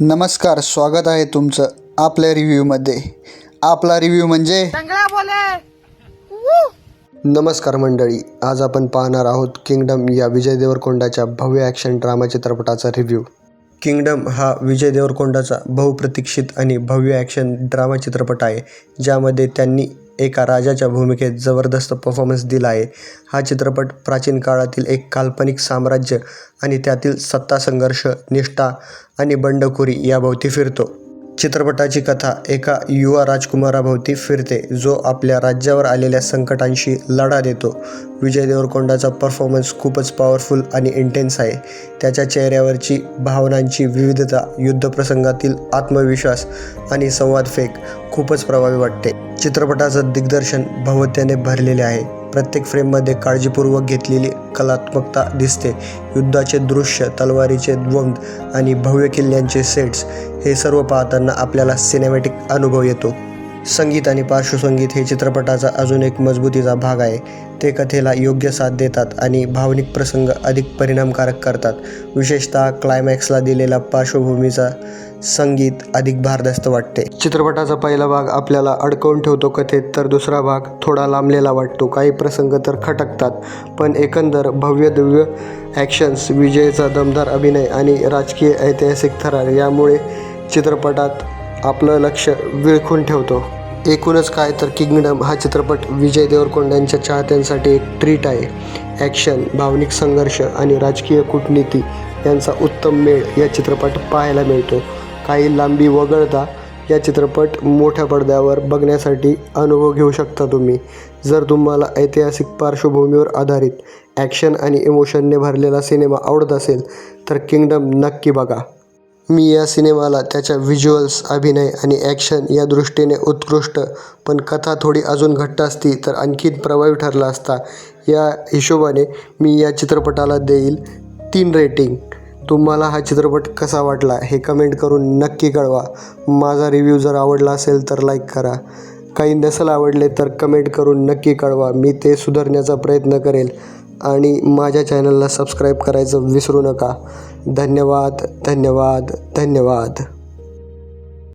नमस्कार स्वागत आहे तुमचं आपल्या रिव्ह्यूमध्ये. आपला रिव्ह्यू म्हणजे? नमस्कार मंडळी आज आपण पाहणार आहोत किंगडम या विजय देवरकोंडाच्या भव्य ॲक्शन ड्रामा चित्रपटाचा रिव्ह्यू किंगडम हा विजय देवरकोंडाचा बहुप्रतीक्षित आणि भव्य ॲक्शन ड्रामा चित्रपट आहे ज्यामध्ये त्यांनी एका राजाच्या भूमिकेत जबरदस्त परफॉर्मन्स दिला आहे. हा चित्रपट प्राचीन काळातील एक काल्पनिक साम्राज्य आणि त्यातील सत्ता संघर्ष निष्ठा आणि बंडखोरी याभोवती फिरतो. चित्रपटाची कथा एका युवा राजकुमाराभोवती फिरते जो आपल्या राज्यावर आलेल्या संकटांशी लढा देतो. विजय देवरकोंडाचा परफॉर्मन्स खूपच पॉवरफुल आणि इंटेन्स आहे. त्याच्या चेहऱ्यावरची भावनांची विविधता युद्धप्रसंगातील आत्मविश्वास आणि संवाद फेक खूपच प्रभावी वाटते. चित्रपटाचं दिग्दर्शन भव्यतेने भरलेले आहे. प्रत्येक फ्रेममध्ये काळजीपूर्वक घेतलेली कलात्मकता दिसते. युद्धाचे दृश्य तलवारीचे द्वंद्व आणि भव्य किल्ल्यांचे सेट्स हे सर्व पाहताना आपल्याला सिनेमॅटिक अनुभव येतो. संगीत आणि पार्श्वसंगीत हे चित्रपटाचा अजून एक मजबूतीचा भाग आहे. ते कथेला योग्य साथ देतात आणि भावनिक प्रसंग अधिक परिणामकारक करतात. विशेषतः क्लायमॅक्सला दिलेला पार्श्वभूमीचा संगीत अधिक भारदस्त वाटते. चित्रपटाचा पहिला भाग आपल्याला अडकवून ठेवतो कथेत तर दुसरा भाग थोडा लांबलेला वाटतो. काही प्रसंग तर खटकतात पण एकंदर भव्य दिव्य ॲक्शन्स विजयचा दमदार अभिनय आणि राजकीय ऐतिहासिक थरार यामुळे चित्रपटात आपलं लक्ष विळखून ठेवतो. एकूणच काय तर किंगडम हा चित्रपट विजय देवरकोंड्यांच्या चाहत्यांसाठी एक ट्रीट आहे. ॲक्शन भावनिक संघर्ष आणि राजकीय कूटनीती यांचा उत्तम मेळ या चित्रपट पाहायला मिळतो. काही लांबी वगळता या चित्रपट मोठ्या पडद्यावर बघण्यासाठी अनुभव घेऊ शकता तुम्ही. जर तुम्हाला ऐतिहासिक पार्श्वभूमीवर आधारित ॲक्शन आणि इमोशनने भरलेला सिनेमा आवडत असेल तर किंगडम नक्की बघा. मी या सिनेमाला त्याच्या व्हिज्युअल्स अभिनय आणि ॲक्शन या दृष्टीने उत्कृष्ट पण कथा थोडी अजून घट्ट असती तर आणखीन प्रभावी ठरला असता. या हिशोबाने मी या चित्रपटाला देईल तीन रेटिंग तुम्हाला हा चित्रपट कसा वाटला हे कमेंट करून नक्की कळवा. माझा रिव्ह्यू जर आवडला असेल तर लाईक करा. काही नसेल आवडले तर कमेंट करून नक्की कळवा. मी ते सुधारण्याचा प्रयत्न करेल आणि माझ्या चॅनलला सबस्क्राईब करायचं विसरू नका. धन्यवाद धन्यवाद धन्यवाद.